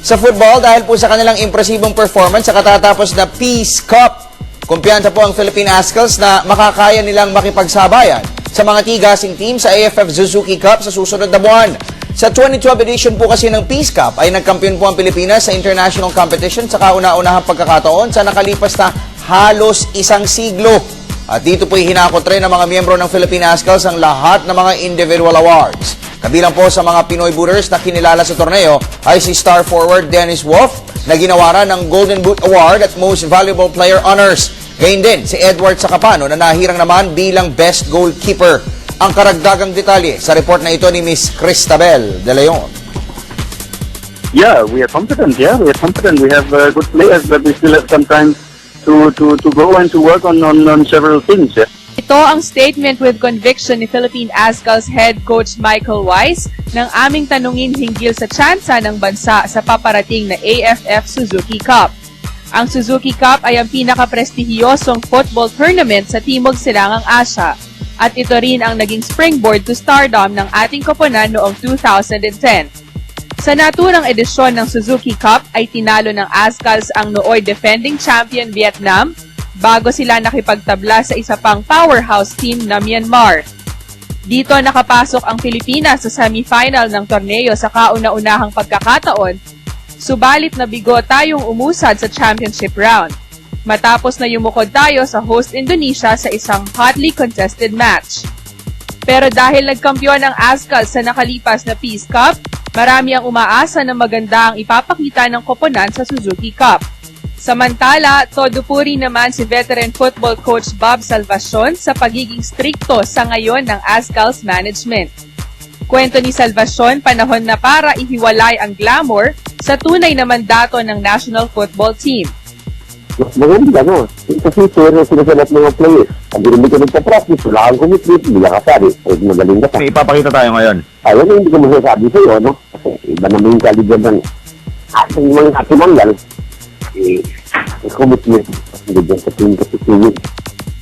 sa football dahil po sa kanilang impresibong performance sa katatapos na Peace Cup. Kumpiyansa po ang Philippine Ascals na makakaya nilang makipagsabayan sa mga tigasing team sa AFF Suzuki Cup sa susunod na buwan. Sa 2012 edition po kasi ng Peace Cup ay nagkampiyon po ang Pilipinas sa international competition sa kauna-unahang pagkakataon sa nakalipas na halos isang siglo. At dito po hinakot rin ng mga miyembro ng Philippine Ascals ang lahat ng mga individual awards. Kabilang po sa mga Pinoy booters na kinilala sa torneo ay si star forward Dennis Wolf na ginawaran ng Golden Boot Award at Most Valuable Player Honors. Gayun din si Edward Sacapano na nahirang naman bilang Best Goalkeeper. Ang karagdagang detalye sa report na ito ni Miss Cristabel De Leon. Yeah, we are confident. Yeah, we are confident. We have uh, good players, but we still have some time to, to, to go and to work on, on, on several things. Yeah. Ito ang statement with conviction ni Philippine Ascals head coach Michael Weiss nang aming tanungin hinggil sa tsansa ng bansa sa paparating na AFF Suzuki Cup. Ang Suzuki Cup ay ang pinaka-prestihiyosong football tournament sa Timog Silangang Asya at ito rin ang naging springboard to stardom ng ating koponan noong 2010. Sa naturang edisyon ng Suzuki Cup ay tinalo ng Ascals ang nooy defending champion Vietnam bago sila nakipagtabla sa isa pang powerhouse team na Myanmar. Dito nakapasok ang Pilipinas sa semifinal ng torneo sa kauna-unahang pagkakataon, subalit nabigo tayong umusad sa championship round. Matapos na yumukod tayo sa host Indonesia sa isang hotly contested match. Pero dahil nagkampiyon ang Ascal sa nakalipas na Peace Cup, marami ang umaasa na maganda ang ipapakita ng koponan sa Suzuki Cup. Samantala, todo puri naman si veteran football coach Bob Salvacion sa pagiging strikto sa ngayon ng Ascal's management. Kwento ni Salvacion, panahon na para ihiwalay ang glamour sa tunay na mandato ng national football team. Mas maganda, no? Kasi sure sila sa lahat ng mga players. Pag hindi ka nagpa-practice, wala kang commitment, hindi ka kasali. Pag magaling ka pa. May ipapakita tayo ngayon. Ayun ang hindi ko masasabi sa'yo, no? Kasi iba naman yung kalibre ng ating mga katinanggal. Eh, team kasi team.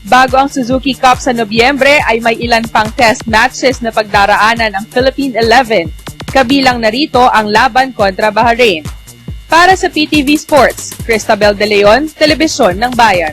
Bago ang Suzuki Cup sa Nobyembre ay may ilan pang test matches na pagdaraanan ang Philippine 11, kabilang narito ang laban kontra Bahrain. Para sa PTV Sports, Cristabel De Leon, Telebisyon ng Bayan.